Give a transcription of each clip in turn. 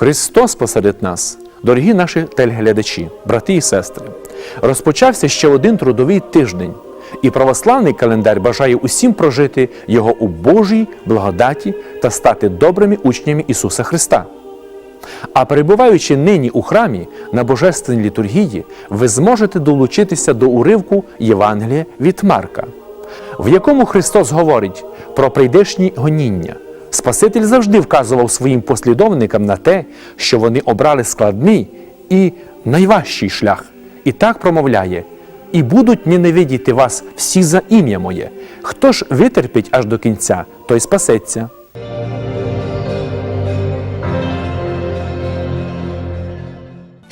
Христос посеред нас, дорогі наші телеглядачі, брати і сестри, розпочався ще один трудовий тиждень, і православний календар бажає усім прожити його у Божій благодаті та стати добрими учнями Ісуса Христа. А перебуваючи нині у храмі на божественній літургії, ви зможете долучитися до уривку Євангелія від Марка, в якому Христос говорить про прийдешні гоніння. Спаситель завжди вказував своїм послідовникам на те, що вони обрали складний і найважчий шлях, і так промовляє: і будуть ненавидіти вас всі за ім'я моє. Хто ж витерпить аж до кінця, той спасеться.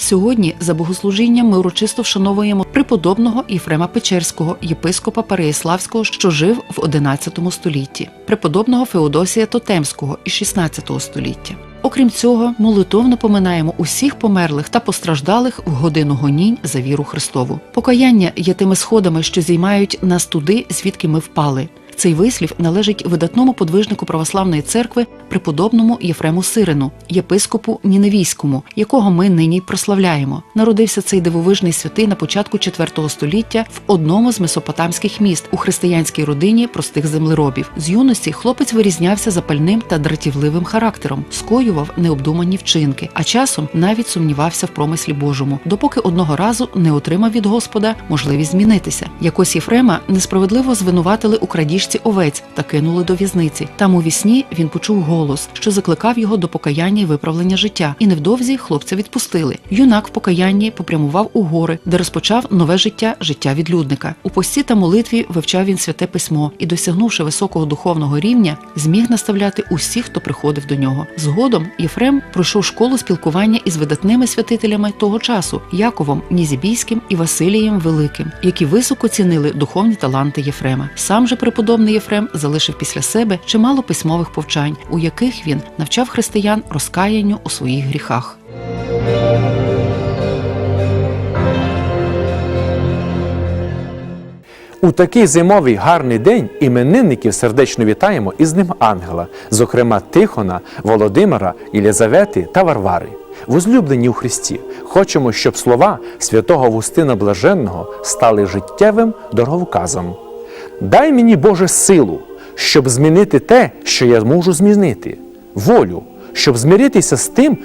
Сьогодні за богослужінням ми урочисто вшановуємо преподобного Єфрема Печерського, єпископа Переяславського, що жив в XI столітті, преподобного Феодосія Тотемського із XVI століття. Окрім цього, молитовно поминаємо усіх померлих та постраждалих в годину гонінь за віру Христову. Покаяння є тими сходами, що зіймають нас туди, звідки ми впали. Цей вислів належить видатному подвижнику православної церкви преподобному Єфрему Сирину, єпископу Ніневійському, якого ми нині прославляємо. Народився цей дивовижний святий на початку IV століття в одному з месопотамських міст у християнській родині простих землеробів. З юності хлопець вирізнявся запальним та дратівливим характером, скоював необдумані вчинки, а часом навіть сумнівався в промислі Божому, допоки одного разу не отримав від Господа можливість змінитися. Якось Єфрема несправедливо звинуватили у крадіжці овець та кинули до в'язниці. Там у вісні він почув голос, що закликав його до покаяння і виправлення життя. І невдовзі хлопця відпустили. Юнак в покаянні попрямував у гори, де розпочав нове життя життя відлюдника. У пості та молитві вивчав він святе письмо і, досягнувши високого духовного рівня, зміг наставляти усіх, хто приходив до нього. Згодом Єфрем пройшов школу спілкування із видатними святителями того часу Яковом Нізібійським і Василієм Великим, які високо цінили духовні таланти Єфрема. Сам же преподобний Єфрем залишив після себе чимало письмових повчань, у яких він навчав християн розкаянню у своїх гріхах. У такий зимовий гарний день іменинників сердечно вітаємо із ним ангела, зокрема Тихона, Володимира, Єлизавети та Варвари. Возлюблені у Христі, хочемо, щоб слова святого Вустина Блаженного стали життєвим дороговказом. Дай мені Боже силу, щоб змінити те, що я можу змінити, волю, щоб змиритися з тим,